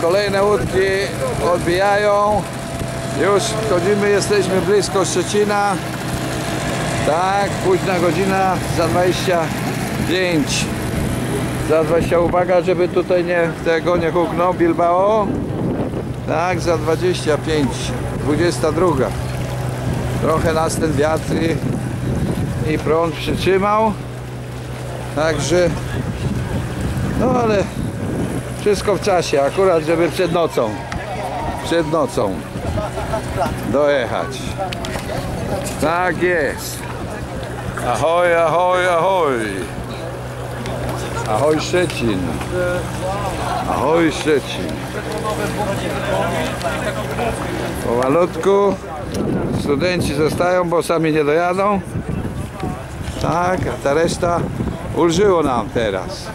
Kolejne łódki odbijają. Już wchodzimy, jesteśmy blisko Szczecina. Tak, późna godzina za 25. Za 20, uwaga, żeby tutaj nie, tego nie huknął, Bilbao. Tak, za 25, 22. Trochę nas ten wiatr i, i prąd przytrzymał. Także, no ale wszystko w czasie, akurat żeby przed nocą, przed nocą dojechać. Tak jest. Ahoj, ahoj, ahoj. Ahoj Szczecin. Ahoj Szczecin. Pomalutku studenci zostają, bo sami nie dojadą. Tak, a ta reszta Ulżyło nam teraz.